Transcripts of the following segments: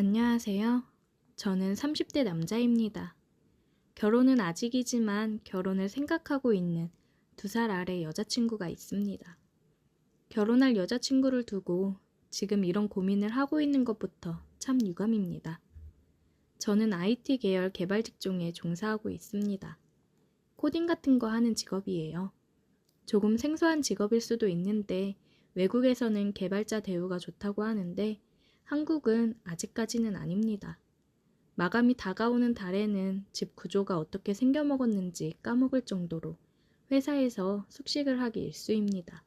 안녕하세요. 저는 30대 남자입니다. 결혼은 아직이지만 결혼을 생각하고 있는 두 살 아래 여자친구가 있습니다. 결혼할 여자친구를 두고 지금 이런 고민을 하고 있는 것부터 참 유감입니다. 저는 IT 계열 개발 직종에 종사하고 있습니다. 코딩 같은 거 하는 직업이에요. 조금 생소한 직업일 수도 있는데 외국에서는 개발자 대우가 좋다고 하는데 한국은 아직까지는 아닙니다. 마감이 다가오는 달에는 집 구조가 어떻게 생겨먹었는지 까먹을 정도로 회사에서 숙식을 하기 일쑤입니다.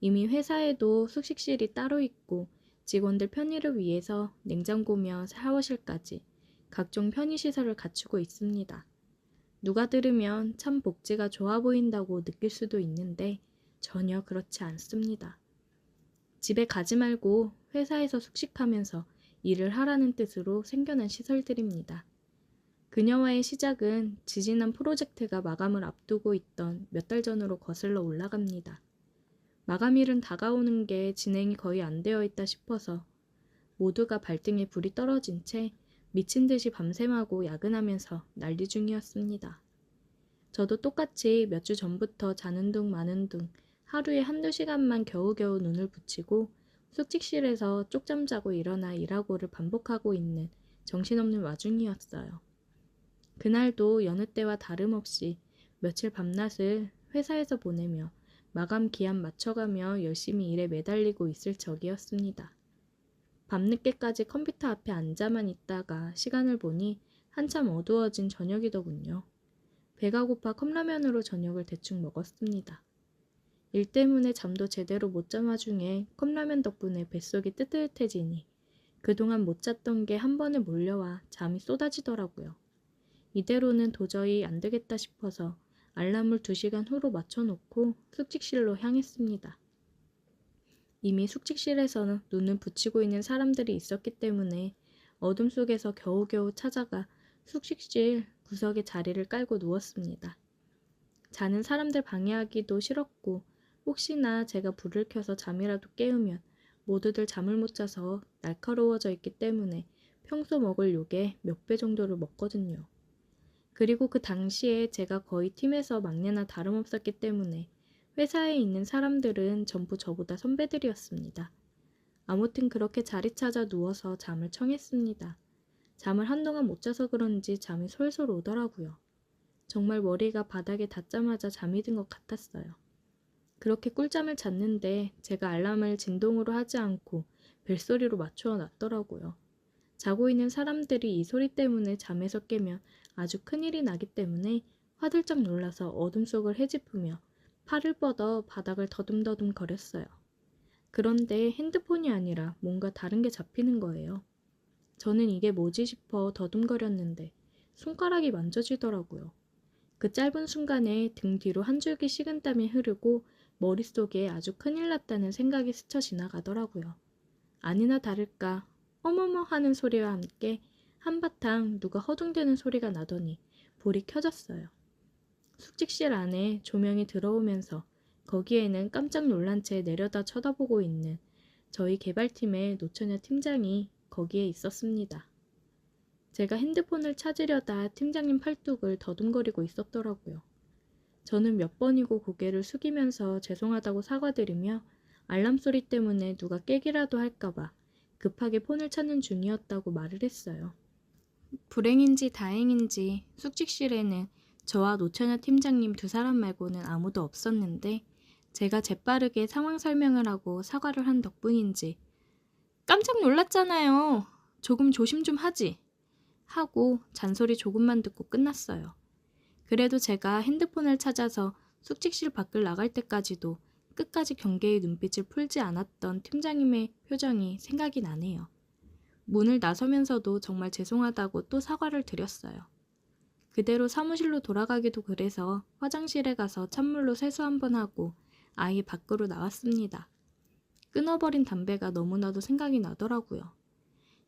이미 회사에도 숙식실이 따로 있고 직원들 편의를 위해서 냉장고며 샤워실까지 각종 편의시설을 갖추고 있습니다. 누가 들으면 참 복지가 좋아 보인다고 느낄 수도 있는데 전혀 그렇지 않습니다. 집에 가지 말고 회사에서 숙식하면서 일을 하라는 뜻으로 생겨난 시설들입니다. 그녀와의 시작은 지지난 프로젝트가 마감을 앞두고 있던 몇 달 전으로 거슬러 올라갑니다. 마감일은 다가오는 게 진행이 거의 안 되어 있다 싶어서 모두가 발등에 불이 떨어진 채 미친 듯이 밤샘하고 야근하면서 난리 중이었습니다. 저도 똑같이 몇 주 전부터 자는 둥 마는 둥 하루에 한두 시간만 겨우겨우 눈을 붙이고 숙직실에서 쪽잠 자고 일어나 일하고를 반복하고 있는 정신없는 와중이었어요. 그날도 여느 때와 다름없이 며칠 밤낮을 회사에서 보내며 마감 기한 맞춰가며 열심히 일에 매달리고 있을 적이었습니다. 밤늦게까지 컴퓨터 앞에 앉아만 있다가 시간을 보니 한참 어두워진 저녁이더군요. 배가 고파 컵라면으로 저녁을 대충 먹었습니다. 일 때문에 잠도 제대로 못잔 와중에 컵라면 덕분에 뱃속이 뜨뜻해지니 그동안 못 잤던 게 한 번에 몰려와 잠이 쏟아지더라고요. 이대로는 도저히 안 되겠다 싶어서 알람을 2시간 후로 맞춰놓고 숙직실로 향했습니다. 이미 숙직실에서는 눈을 붙이고 있는 사람들이 있었기 때문에 어둠 속에서 겨우겨우 찾아가 숙식실 구석에 자리를 깔고 누웠습니다. 자는 사람들 방해하기도 싫었고 혹시나 제가 불을 켜서 잠이라도 깨우면 모두들 잠을 못 자서 날카로워져 있기 때문에 평소 먹을 욕의 몇 배 정도를 먹거든요. 그리고 그 당시에 제가 거의 팀에서 막내나 다름없었기 때문에 회사에 있는 사람들은 전부 저보다 선배들이었습니다. 아무튼 그렇게 자리 찾아 누워서 잠을 청했습니다. 잠을 한동안 못 자서 그런지 잠이 솔솔 오더라고요. 정말 머리가 바닥에 닿자마자 잠이 든 것 같았어요. 그렇게 꿀잠을 잤는데 제가 알람을 진동으로 하지 않고 벨소리로 맞추어 놨더라고요. 자고 있는 사람들이 이 소리 때문에 잠에서 깨면 아주 큰일이 나기 때문에 화들짝 놀라서 어둠 속을 헤집으며 팔을 뻗어 바닥을 더듬더듬 거렸어요. 그런데 핸드폰이 아니라 뭔가 다른 게 잡히는 거예요. 저는 이게 뭐지 싶어 더듬거렸는데 손가락이 만져지더라고요. 그 짧은 순간에 등 뒤로 한 줄기 식은 땀이 흐르고 머릿속에 아주 큰일 났다는 생각이 스쳐 지나가더라고요. 아니나 다를까 어머머 하는 소리와 함께 한바탕 누가 허둥대는 소리가 나더니 불이 켜졌어요. 숙직실 안에 조명이 들어오면서 거기에는 깜짝 놀란 채 내려다 쳐다보고 있는 저희 개발팀의 노처녀 팀장이 거기에 있었습니다. 제가 핸드폰을 찾으려다 팀장님 팔뚝을 더듬거리고 있었더라고요. 저는 몇 번이고 고개를 숙이면서 죄송하다고 사과드리며 알람 소리 때문에 누가 깨기라도 할까봐 급하게 폰을 찾는 중이었다고 말을 했어요. 불행인지 다행인지 숙직실에는 저와 노처녀 팀장님 두 사람 말고는 아무도 없었는데 제가 재빠르게 상황 설명을 하고 사과를 한 덕분인지 깜짝 놀랐잖아요. 조금 조심 좀 하지. 하고 잔소리 조금만 듣고 끝났어요. 그래도 제가 핸드폰을 찾아서 숙직실 밖을 나갈 때까지도 끝까지 경계의 눈빛을 풀지 않았던 팀장님의 표정이 생각이 나네요. 문을 나서면서도 정말 죄송하다고 또 사과를 드렸어요. 그대로 사무실로 돌아가기도 그래서 화장실에 가서 찬물로 세수 한번 하고 아예 밖으로 나왔습니다. 끊어버린 담배가 너무나도 생각이 나더라고요.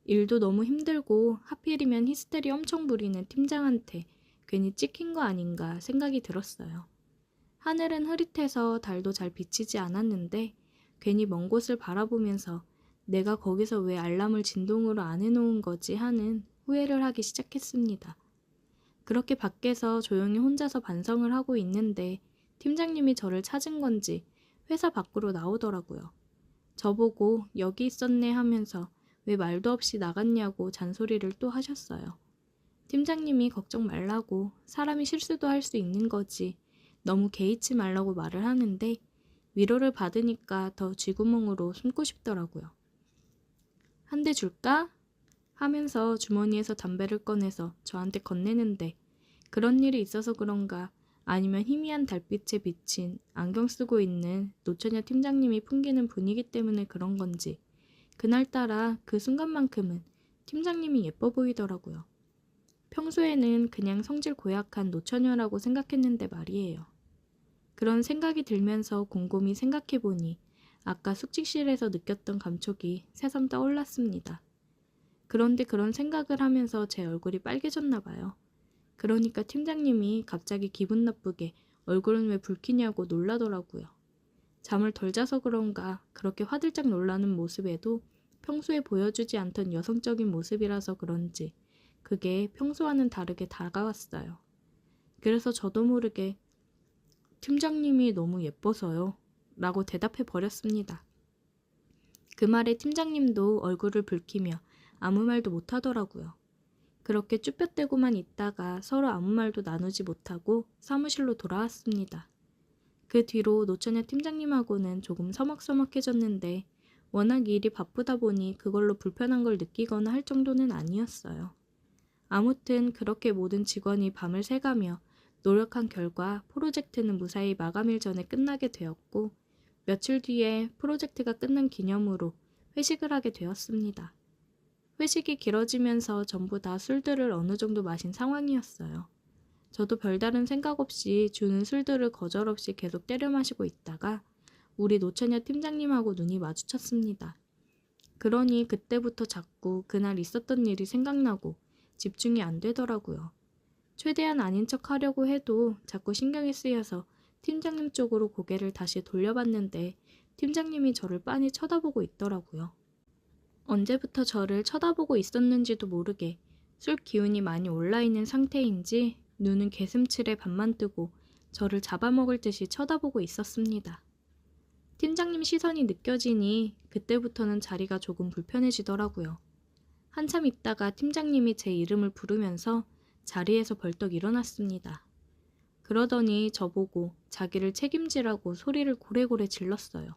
일도 너무 힘들고 하필이면 히스테리 엄청 부리는 팀장한테 괜히 찍힌 거 아닌가 생각이 들었어요. 하늘은 흐릿해서 달도 잘 비치지 않았는데 괜히 먼 곳을 바라보면서 내가 거기서 왜 알람을 진동으로 안 해놓은 거지 하는 후회를 하기 시작했습니다. 그렇게 밖에서 조용히 혼자서 반성을 하고 있는데 팀장님이 저를 찾은 건지 회사 밖으로 나오더라고요. 저보고 여기 있었네 하면서 왜 말도 없이 나갔냐고 잔소리를 또 하셨어요. 팀장님이 걱정 말라고 사람이 실수도 할 수 있는 거지 너무 개의치 말라고 말을 하는데 위로를 받으니까 더 쥐구멍으로 숨고 싶더라고요. 한 대 줄까? 하면서 주머니에서 담배를 꺼내서 저한테 건네는데 그런 일이 있어서 그런가 아니면 희미한 달빛에 비친 안경 쓰고 있는 노처녀 팀장님이 풍기는 분위기 때문에 그런 건지 그날따라 그 순간만큼은 팀장님이 예뻐 보이더라고요. 평소에는 그냥 성질 고약한 노처녀라고 생각했는데 말이에요. 그런 생각이 들면서 곰곰이 생각해보니 아까 숙직실에서 느꼈던 감촉이 새삼 떠올랐습니다. 그런데 그런 생각을 하면서 제 얼굴이 빨개졌나 봐요. 그러니까 팀장님이 갑자기 기분 나쁘게 얼굴은 왜 붉히냐고 놀라더라고요. 잠을 덜 자서 그런가 그렇게 화들짝 놀라는 모습에도 평소에 보여주지 않던 여성적인 모습이라서 그런지 그게 평소와는 다르게 다가왔어요. 그래서 저도 모르게 팀장님이 너무 예뻐서요. 라고 대답해 버렸습니다. 그 말에 팀장님도 얼굴을 붉히며 아무 말도 못 하더라고요. 그렇게 쭈뼛대고만 있다가 서로 아무 말도 나누지 못하고 사무실로 돌아왔습니다. 그 뒤로 노처녀 팀장님하고는 조금 서먹서먹해졌는데 워낙 일이 바쁘다 보니 그걸로 불편한 걸 느끼거나 할 정도는 아니었어요. 아무튼 그렇게 모든 직원이 밤을 새가며 노력한 결과 프로젝트는 무사히 마감일 전에 끝나게 되었고 며칠 뒤에 프로젝트가 끝난 기념으로 회식을 하게 되었습니다. 회식이 길어지면서 전부 다 술들을 어느 정도 마신 상황이었어요. 저도 별다른 생각 없이 주는 술들을 거절 없이 계속 때려 마시고 있다가 우리 노처녀 팀장님하고 눈이 마주쳤습니다. 그러니 그때부터 자꾸 그날 있었던 일이 생각나고 집중이 안 되더라고요. 최대한 아닌 척 하려고 해도 자꾸 신경이 쓰여서 팀장님 쪽으로 고개를 다시 돌려봤는데 팀장님이 저를 빤히 쳐다보고 있더라고요. 언제부터 저를 쳐다보고 있었는지도 모르게 술 기운이 많이 올라있는 상태인지 눈은 개슴칠에 반만 뜨고 저를 잡아먹을 듯이 쳐다보고 있었습니다. 팀장님 시선이 느껴지니 그때부터는 자리가 조금 불편해지더라고요. 한참 있다가 팀장님이 제 이름을 부르면서 자리에서 벌떡 일어났습니다. 그러더니 저보고 자기를 책임지라고 소리를 고래고래 질렀어요.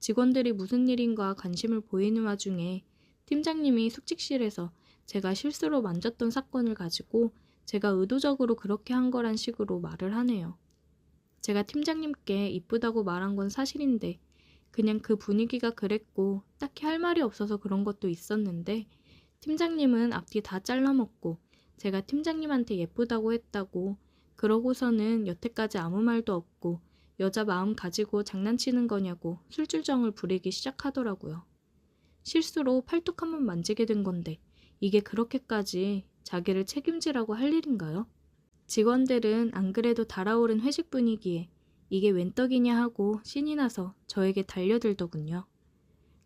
직원들이 무슨 일인가 관심을 보이는 와중에 팀장님이 숙직실에서 제가 실수로 만졌던 사건을 가지고 제가 의도적으로 그렇게 한 거란 식으로 말을 하네요. 제가 팀장님께 이쁘다고 말한 건 사실인데 그냥 그 분위기가 그랬고 딱히 할 말이 없어서 그런 것도 있었는데 팀장님은 앞뒤 다 잘라먹고 제가 팀장님한테 예쁘다고 했다고 그러고서는 여태까지 아무 말도 없고 여자 마음 가지고 장난치는 거냐고 술줄정을 부리기 시작하더라고요. 실수로 팔뚝 한 번 만지게 된 건데 이게 그렇게까지 자기를 책임지라고 할 일인가요? 직원들은 안 그래도 달아오른 회식 분위기에 이게 웬 떡이냐 하고 신이 나서 저에게 달려들더군요.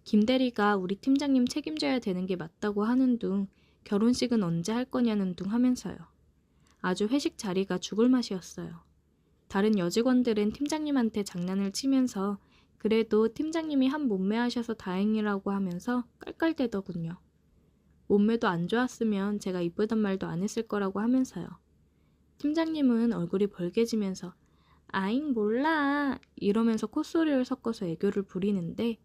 김 대리가 우리 팀장님 책임져야 되는 게 맞다고 하는 둥 결혼식은 언제 할 거냐는 둥 하면서요. 아주 회식 자리가 죽을 맛이었어요. 다른 여직원들은 팀장님한테 장난을 치면서 그래도 팀장님이 한 몸매 하셔서 다행이라고 하면서 깔깔대더군요. 몸매도 안 좋았으면 제가 이쁘단 말도 안 했을 거라고 하면서요. 팀장님은 얼굴이 벌개지면서 아잉 몰라 이러면서 콧소리를 섞어서 애교를 부리는데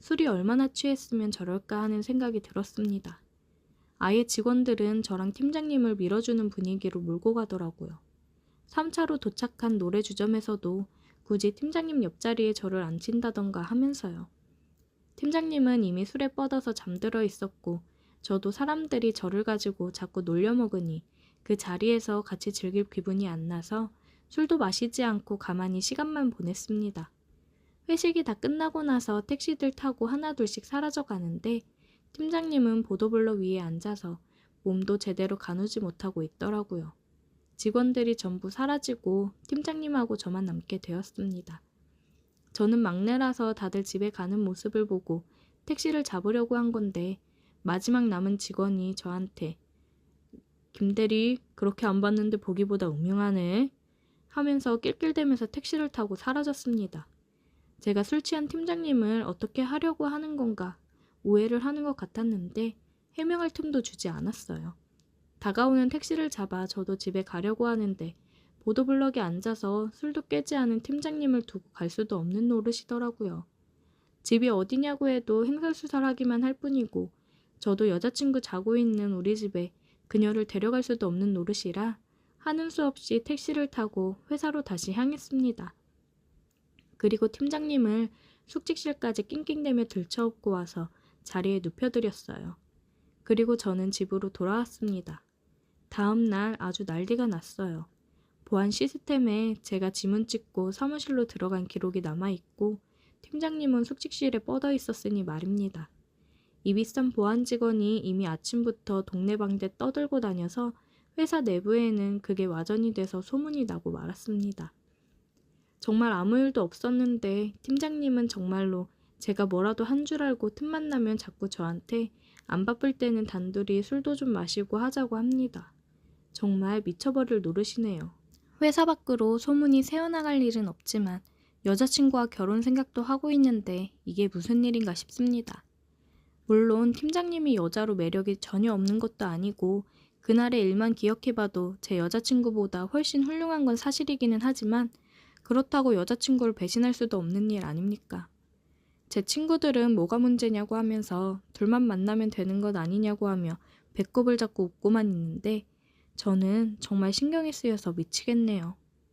술이 얼마나 취했으면 저럴까 하는 생각이 들었습니다. 아예 직원들은 저랑 팀장님을 밀어주는 분위기로 몰고 가더라고요. 3차로 도착한 노래 주점에서도 굳이 팀장님 옆자리에 저를 앉힌다던가 하면서요. 팀장님은 이미 술에 뻗어서 잠들어 있었고 저도 사람들이 저를 가지고 자꾸 놀려먹으니 그 자리에서 같이 즐길 기분이 안 나서 술도 마시지 않고 가만히 시간만 보냈습니다. 회식이 다 끝나고 나서 택시들 타고 하나둘씩 사라져 가는데 팀장님은 보도블럭 위에 앉아서 몸도 제대로 가누지 못하고 있더라고요. 직원들이 전부 사라지고 팀장님하고 저만 남게 되었습니다. 저는 막내라서 다들 집에 가는 모습을 보고 택시를 잡으려고 한 건데 마지막 남은 직원이 저한테 김대리 그렇게 안 봤는데 보기보다 음흉하네 하면서 낄낄대면서 택시를 타고 사라졌습니다. 제가 술 취한 팀장님을 어떻게 하려고 하는 건가 오해를 하는 것 같았는데 해명할 틈도 주지 않았어요. 다가오는 택시를 잡아 저도 집에 가려고 하는데 보도블럭에 앉아서 술도 깨지 않은 팀장님을 두고 갈 수도 없는 노릇이더라고요. 집이 어디냐고 해도 행설수설하기만 할 뿐이고 저도 여자친구 자고 있는 우리 집에 그녀를 데려갈 수도 없는 노릇이라 하는 수 없이 택시를 타고 회사로 다시 향했습니다. 그리고 팀장님을 숙직실까지 낑낑대며 들쳐업고 와서 자리에 눕혀드렸어요. 그리고 저는 집으로 돌아왔습니다. 다음 날 아주 난리가 났어요. 보안 시스템에 제가 지문 찍고 사무실로 들어간 기록이 남아있고 팀장님은 숙직실에 뻗어 있었으니 말입니다. 이 비싼 보안 직원이 이미 아침부터 동네 방대 떠들고 다녀서 회사 내부에는 그게 와전이 돼서 소문이 나고 말았습니다. 정말 아무 일도 없었는데 팀장님은 정말로 제가 뭐라도 한 줄 알고 틈만 나면 자꾸 저한테 안 바쁠 때는 단둘이 술도 좀 마시고 하자고 합니다. 정말 미쳐버릴 노릇이네요. 회사 밖으로 소문이 새어나갈 일은 없지만 여자친구와 결혼 생각도 하고 있는데 이게 무슨 일인가 싶습니다. 물론 팀장님이 여자로 매력이 전혀 없는 것도 아니고 그날의 일만 기억해봐도 제 여자친구보다 훨씬 훌륭한 건 사실이기는 하지만 그렇다고 여자친구를 배신할 수도 없는 일 아닙니까? 제 친구들은 뭐가 문제냐고 하면서 둘만 만나면 되는 것 아니냐고 하며 배꼽을 잡고 웃고만 있는데 저는 정말 신경이 쓰여서 미치겠네요.